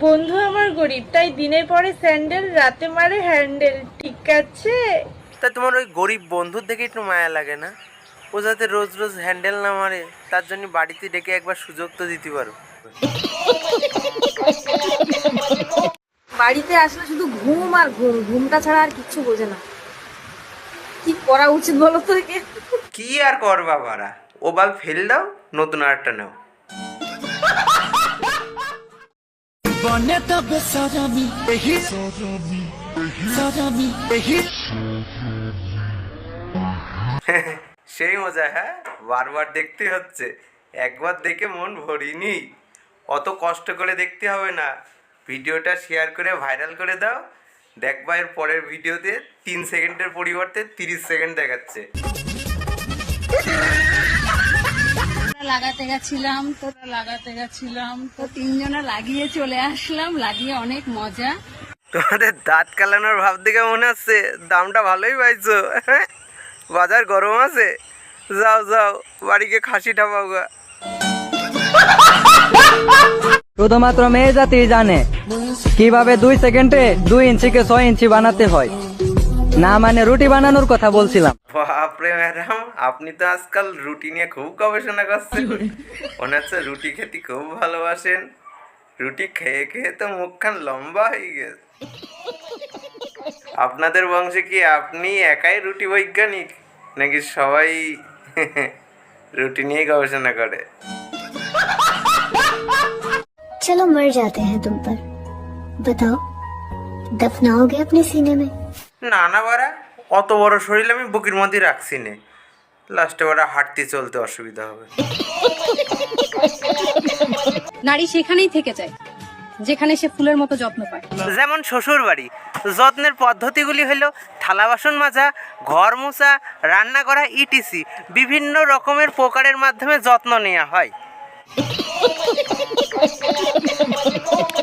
বন্ধু আমার গরিব তাই দিনে পরে স্যান্ডেল রাতে মারে হ্যান্ডেল। ঠিক আছে? তা তোমার ওই গরিব বন্ধুর দেখে একটু মায়া লাগে না? ও যাতে রোজ রোজ হ্যান্ডেল না মারে তার জন্য বাড়িতে ডেকে একবার সুযোগ তো দিতে পারো। বাড়িতে আসলে শুধু ঘুম আর ঘুম ঘুমটা ছাড়া আর কিচ্ছু বোঝে না। কি করা উচিত বলো তো একে? কি আর করবা বাড়া? ও বাল ফেল দাও নতুন আরেকটা নাও। বনে তবে সরমি এহি। সরমি এহি। সেই মজা হ্যাঁ? বারবার দেখতে হচ্ছে। একবার দেখে মন ভরিনি। অত কষ্ট করে দেখতে হবে না। ভিডিওটা শেয়ার করে ভাইরাল করে দাও। দেখবা এর পরের ভিডিওতে তিন সেকেন্ডের পরিবর্তে তিরিশ সেকেন্ড দেখাচ্ছে। লাগাতে গেছিলাম তো লাগাতে গেছিলাম। তো তিনজনে লাগিয়ে চলে আসলাম লাগিয়ে অনেক মজা। তোমাদের দাঁত কালানোর ভাব দেখে মনে হচ্ছে দামটা ভালোই পাইছো? বাজার গরম আছে। যাও যাও বাড়িকে খাসি ঠাপাও গা। শুধুমাত্র মেয়ে জাতি জানে কীভাবে দুই সেকেন্ডে দুই ইঞ্চিকে ছয় ইঞ্চি বানাতে হয়। না মানে রুটি বানানোর কথা বলছিলাম বাপরে ম্যাডাম আপনি তো আজকাল রুটি নিয়ে খুব গবেষণা করছেন মনে হচ্ছে রুটি খেতে খুব ভালোবাসেন রুটি খেয়ে খেয়ে তো মুখখান লম্বা হয়ে গেছে আপনাদের বংশে কি আপনি একাই রুটি বৈজ্ঞানিক নাকি সবাই রুটি নিয়ে গবেষণা করে चलो मर जाते हैं तुम पर बताओ दफनाओगे अपने सीने में না না বারা অত বড় শরীর আমি বুকের মধ্যে রাখছি নে। লাস্টে বারা হাঁটতে চলতে অসুবিধা হবে। নারী সেখানেই থেকে যায় যেখানে সে ফুলের মতো যত্ন পায়। যেমন শ্বশুর বাড়ি যত্নের পদ্ধতিগুলি হলো থালা বাসন মাজা ঘর মোছা রান্না করা ইটিসি বিভিন্ন রকমের প্রকারের মাধ্যমে যত্ন নেওয়া হয়।